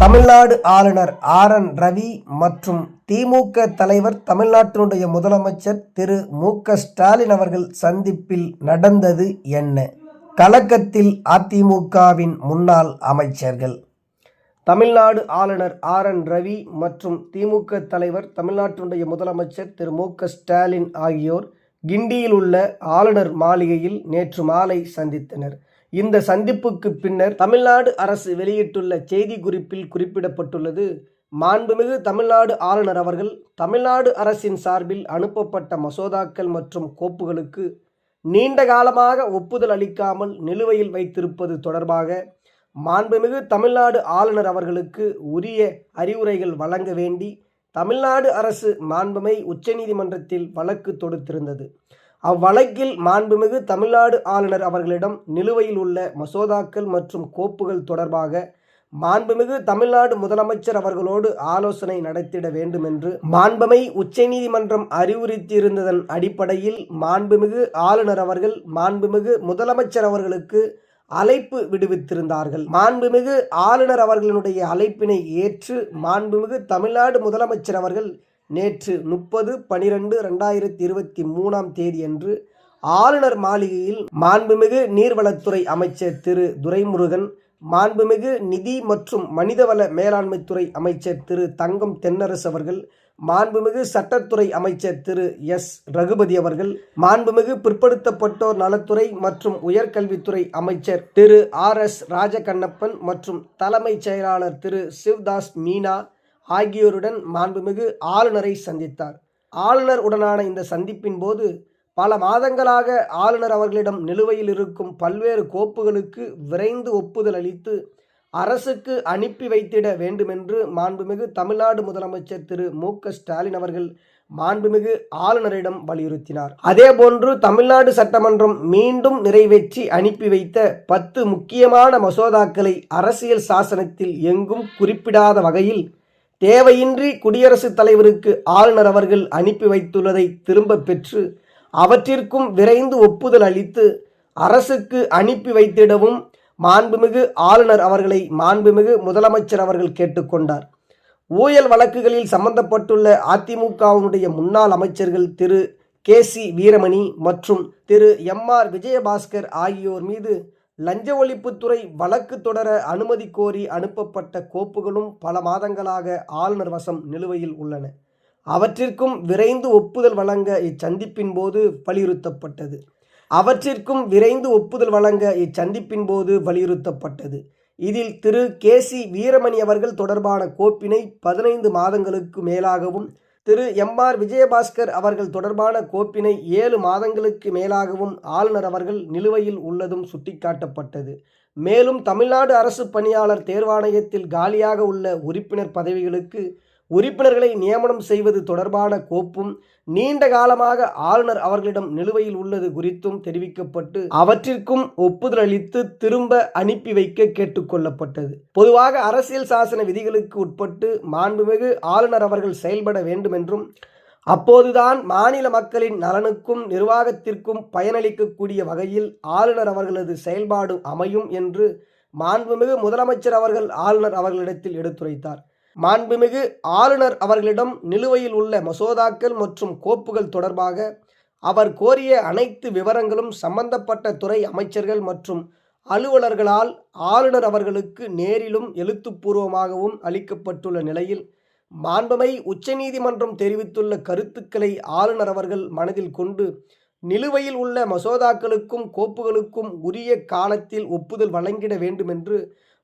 தமிழ்நாடு ஆளுநர் R N Ravi மற்றும் திமுக தலைவர் தமிழ்நாட்டினுடைய முதலமைச்சர் திரு மு க ஸ்டாலின் அவர்கள் சந்திப்பில் நடந்தது என்ன? கலக்கத்தில் அதிமுகவின் முன்னாள் அமைச்சர்கள். தமிழ்நாடு ஆளுநர் ஆர் என் ரவி மற்றும் திமுக தலைவர் தமிழ்நாட்டினுடைய முதலமைச்சர் திரு மு க ஸ்டாலின் ஆகியோர் கிண்டியில் உள்ள ஆளுநர் மாளிகையில் நேற்று மாலை சந்தித்தனர். இந்த சந்திப்புக்கு பின்னர் தமிழ்நாடு அரசு வெளியிட்டுள்ள செய்தி குறிப்பில் குறிப்பிடப்பட்டுள்ளது. மாண்புமிகு தமிழ்நாடு ஆளுநர் அவர்கள் தமிழ்நாடு அரசின் சார்பில் அனுப்பப்பட்ட மசோதாக்கள் மற்றும் கோப்புகளுக்கு நீண்ட காலமாக ஒப்புதல் அளிக்காமல் நிலுவையில் வைத்திருப்பது தொடர்பாக மாண்புமிகு தமிழ்நாடு ஆளுநர் அவர்களுக்கு உரிய அறிவுரைகள் வழங்க வேண்டி தமிழ்நாடு அரசு மாண்புமை உச்சநீதிமன்றத்தில் வழக்கு தொடுத்திருந்தது. அவ்வழக்கில் மாண்புமிகு தமிழ்நாடு ஆளுநர் அவர்களிடம் நிலுவையில் உள்ள மசோதாக்கள் மற்றும் கோப்புகள் தொடர்பாக மாண்புமிகு தமிழ்நாடு முதலமைச்சர் அவர்களோடு ஆலோசனை நடத்திட வேண்டும் என்று மாண்புமை உச்சநீதிமன்றம் அறிவுறுத்தியிருந்ததன் அடிப்படையில் மாண்புமிகு ஆளுநர் அவர்கள் மாண்புமிகு முதலமைச்சர் அவர்களுக்கு அழைப்பு விடுவித்திருந்தார்கள். மாண்புமிகு ஆளுநர் அவர்களுடைய அழைப்பினை ஏற்று மாண்புமிகு தமிழ்நாடு முதலமைச்சர் அவர்கள் நேற்று முப்பது பனிரெண்டு ரெண்டாயிரத்தி இருபத்தி மூணாம் தேதியன்று ஆளுநர் மாளிகையில் மாண்புமிகு நீர்வளத்துறை அமைச்சர் திரு துரைமுருகன் மாண்புமிகு நிதி மற்றும் மனிதவள மேலாண்மைத்துறை அமைச்சர் திரு தங்கம் தென்னரசு அவர்கள் மாண்புமிகு சட்டத்துறை அமைச்சர் திரு எஸ் ரகுபதி அவர்கள் மாண்புமிகு பிற்படுத்தப்பட்டோர் நலத்துறை மற்றும் உயர்கல்வித்துறை அமைச்சர் திரு ஆர் எஸ் ராஜகண்ணப்பன் மற்றும் தலைமைச் செயலாளர் திரு சிவ்தாஸ் மீனா ஆகியோருடன் மாண்புமிகு ஆளுநரை சந்தித்தார். ஆளுநர் உடனான இந்த சந்திப்பின் போது பல மாதங்களாக ஆளுநர் அவர்களிடம் நிலுவையில் இருக்கும் பல்வேறு கோப்புகளுக்கு விரைந்து ஒப்புதல் அளித்து அரசுக்கு அனுப்பி வைத்திட வேண்டுமென்று மாண்புமிகு தமிழ்நாடு முதலமைச்சர் திரு மு ஸ்டாலின் அவர்கள் மாண்புமிகு ஆளுநரிடம் வலியுறுத்தினார். அதேபோன்று தமிழ்நாடு சட்டமன்றம் மீண்டும் நிறைவேற்றி அனுப்பி வைத்த பத்து முக்கியமான மசோதாக்களை அரசியல் சாசனத்தில் எங்கும் குறிப்பிடாத வகையில் தேவையின்றி குடியரசுத் தலைவருக்கு ஆளுநர் அவர்கள் அனுப்பி வைத்துள்ளதை திரும்ப பெற்று அவற்றிற்கும் விரைந்து ஒப்புதல் அளித்து அரசுக்கு அனுப்பி வைத்திடவும் மாண்புமிகு ஆளுநர் அவர்களை மாண்புமிகு முதலமைச்சர் அவர்கள் கேட்டுக்கொண்டார் ஊழல் வழக்குகளில் சம்பந்தப்பட்டுள்ள அதிமுகவினுடைய முன்னாள் அமைச்சர்கள் திரு கே சி வீரமணி மற்றும் திரு எம் ஆர் விஜயபாஸ்கர் ஆகியோர் மீது லஞ்ச ஒழிப்புத்துறை வழக்கு தொடர அனுமதி கோரி அனுப்பப்பட்ட கோப்புகளும் பல மாதங்களாக ஆளுநர் வசம் நிலுவையில் உள்ளன. அவற்றிற்கும் விரைந்து ஒப்புதல் வழங்க இச்சந்திப்பின் போது வலியுறுத்தப்பட்டது. அவற்றிற்கும் விரைந்து ஒப்புதல் வழங்க இச்சந்திப்பின் போது வலியுறுத்தப்பட்டது. இதில் திரு கே சி வீரமணி அவர்கள் தொடர்பான கோப்பினை பதினைந்து மாதங்களுக்கு மேலாகவும் திரு எம் ஆர் விஜயபாஸ்கர் அவர்கள் தொடர்பான கோப்பினை ஏழு மாதங்களுக்கு மேலாகவும் ஆளுநர் அவர்கள் நிலுவையில் உள்ளதும் சுட்டிக்காட்டப்பட்டது. மேலும் தமிழ்நாடு அரசு பணியாளர் தேர்வாணையத்தில் காலியாக உள்ள உறுப்பினர் பதவிகளுக்கு உறுப்பினர்களை நியமனம் செய்வது தொடர்பான கோப்பும் நீண்ட காலமாக ஆளுநர் அவர்களிடம் நிலுவையில் உள்ளது குறித்தும் தெரிவிக்கப்பட்டு அவற்றிற்கும் ஒப்புதல் அளித்து திரும்ப அனுப்பி வைக்க கேட்டுக்கொள்ளப்பட்டது பொதுவாக அரசியல் சாசன விதிகளுக்கு உட்பட்டு மாண்புமிகு ஆளுநர் அவர்கள் செயல்பட வேண்டும் என்றும் அப்போதுதான் மாநில மக்களின் நலனுக்கும் நிர்வாகத்திற்கும் பயனளிக்கக்கூடிய வகையில் ஆளுநர் அவர்களது செயல்பாடு அமையும் என்று மாண்புமிகு முதலமைச்சர் அவர்கள் ஆளுநர் அவர்களிடத்தில் எடுத்துரைத்தார். மாண்புமிகு ஆளுநர் அவர்களிடம் நிலுவையில் உள்ள மசோதாக்கள் மற்றும் கோப்புகள் தொடர்பாக அவர் கோரிய அனைத்து விவரங்களும் சம்பந்தப்பட்ட துறை அமைச்சர்கள் மற்றும் அலுவலர்களால் ஆளுநர் அவர்களுக்கு நேரிலும் எழுத்துப்பூர்வமாகவும் அளிக்கப்பட்டுள்ள நிலையில் மாண்புமை உச்சநீதிமன்றம் தெரிவித்துள்ள கருத்துக்களை ஆளுநர் அவர்கள் மனதில் கொண்டு நிலுவையில் உள்ள மசோதாக்களுக்கும் கோப்புகளுக்கும் உரிய காலத்தில் ஒப்புதல் வழங்கிட வேண்டுமென்று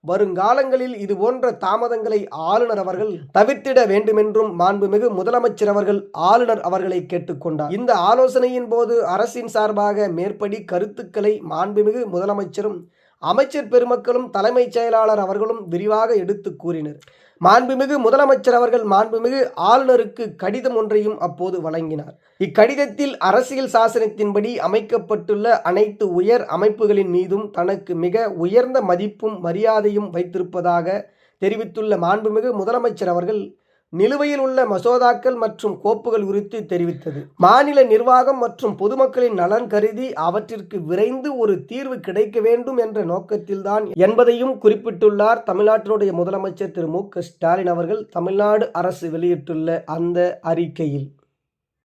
வருங்காலங்களில் இது போன்ற தாமதங்களை ஆளுநர் அவர்கள் தவிர்த்திட வேண்டுமென்றும் மாண்புமிகு முதலமைச்சர் அவர்கள் ஆளுநர் அவர்களை கேட்டுக்கொண்டார். இந்த ஆலோசனையின் போது அரசின் சார்பாக மேற்படி கருத்துக்களை மாண்புமிகு முதலமைச்சரும் அமைச்சர் பெருமக்களும் தலைமைச் செயலாளர் அவர்களும் விரிவாக எடுத்து கூறினர். மாண்புமிகு முதலமைச்சர் அவர்கள் மாண்புமிகு ஆளுநருக்கு கடிதம் ஒன்றையும் அப்போது வழங்கினார். இக்கடிதத்தில் அரசியல் சாசனத்தின்படி அமைக்கப்பட்டுள்ள அனைத்து உயர் அமைப்புகளின் மீதும் தனக்கு மிக உயர்ந்த மதிப்பும் மரியாதையும் வைத்திருப்பதாக தெரிவித்துள்ள மாண்புமிகு முதலமைச்சர் அவர்கள் நிலுவையில் உள்ள மசோதாக்கள் மற்றும் கோப்புகள் குறித்து தெரிவித்தது. மாநில நிர்வாகம் மற்றும் பொதுமக்களின் நலன் கருதி அவற்றிற்கு விரைந்து ஒரு தீர்வு கிடைக்க வேண்டும் என்ற நோக்கத்தில்தான் என்பதையும் குறிப்பிட்டுள்ளார் தமிழ்நாட்டினுடைய முதலமைச்சர் திரு மு க ஸ்டாலின் அவர்கள் தமிழ்நாடு அரசு வெளியிட்டுள்ள அந்த அறிக்கையில்.